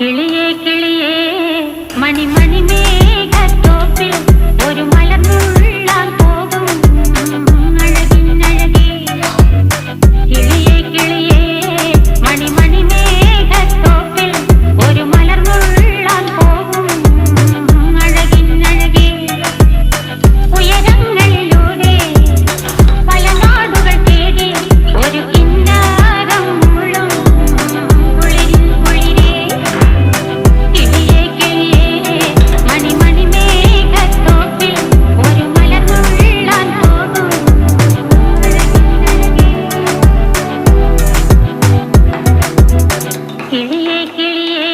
கிளியே கிளியே மணி மணி மேக தோப்பில் கிளியே